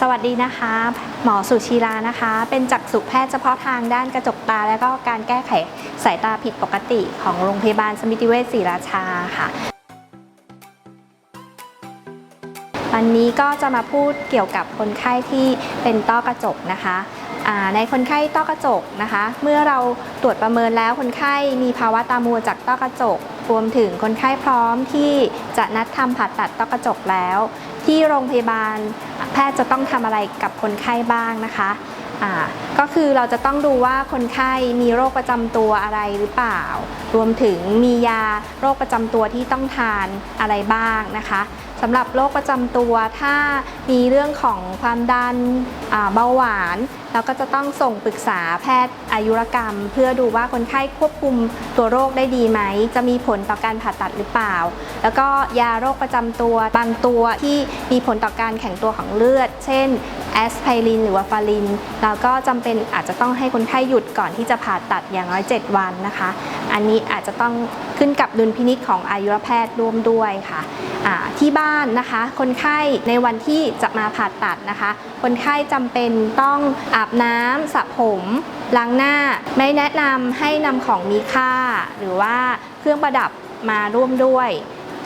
สวัสดีนะคะ หมอสุชีรานะคะ เป็นจักษุแพทย์เฉพาะทางด้านกระจกตา และก็การแก้ไขสายตาผิดปกติของโรงพยาบาลสมิติเวชศรีราชาค่ะ วันนี้ก็จะมาพูดเกี่ยวกับคนไข้ที่เป็นต้อกระจกนะคะในคนไข้ต้อกระจกนะคะ เมื่อเราตรวจประเมินแล้วคนไข้มีภาวะตามัวจากต้อกระจก รวมถึงคนไข้พร้อมที่จะนัดทำผ่าตัดต้อกระจกแล้ว ที่โรงพยาบาลแพทย์จะต้องทำอะไรกับคนไข้บ้างนะคะก็คือเราจะต้องดูว่าคนไข้มีโรคประจำตัวอะไรหรือเปล่า รวมถึงมียาโรคประจำตัวที่ต้องทานอะไรบ้างนะคะสำหรับโรคประจำตัวถ้ามีเรื่องของความดันเบาหวาน เราก็จะต้องส่งปรึกษาแพทย์อายุรกรรม เพื่อดูว่าคนไข้ควบคุมตัวโรคได้ดีไหม จะมีผลต่อการผ่าตัดหรือเปล่า แล้วก็ยาโรคประจำตัวบางตัวที่มีผลต่อการแข็งตัวของเลือด เช่นแอสไพรินหรือว่าฟารินเราก็จำเป็นอาจจะต้องให้คนไข้หยุดก่อนที่จะผ่าตัดอย่างน้อย 7 วันนะคะ อันนี้อาจจะต้อง ขึ้นกับดุลพินิษของอายุรแพทย์ร่วมด้วยค่ะที่บ้านนะคะ คนไข้ในวันที่จะมาผ่าตัดนะคะ คนไข้จำเป็นต้องอาบน้ำสระผมล้างหน้า ไม่แนะนำให้นำของมีค่า หรือว่าเครื่องประดับมาร่วมด้วย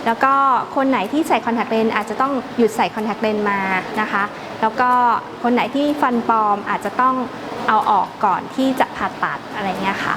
แล้วก็คนไหนที่ใส่คอนแทคเลนส์อาจจะต้องหยุดใส่คอนแทคเลนส์มานะคะ แล้วก็คนไหนที่ฟันปลอมอาจจะต้องเอาออกก่อนที่จะผ่าตัดอะไรเงี้ยค่ะ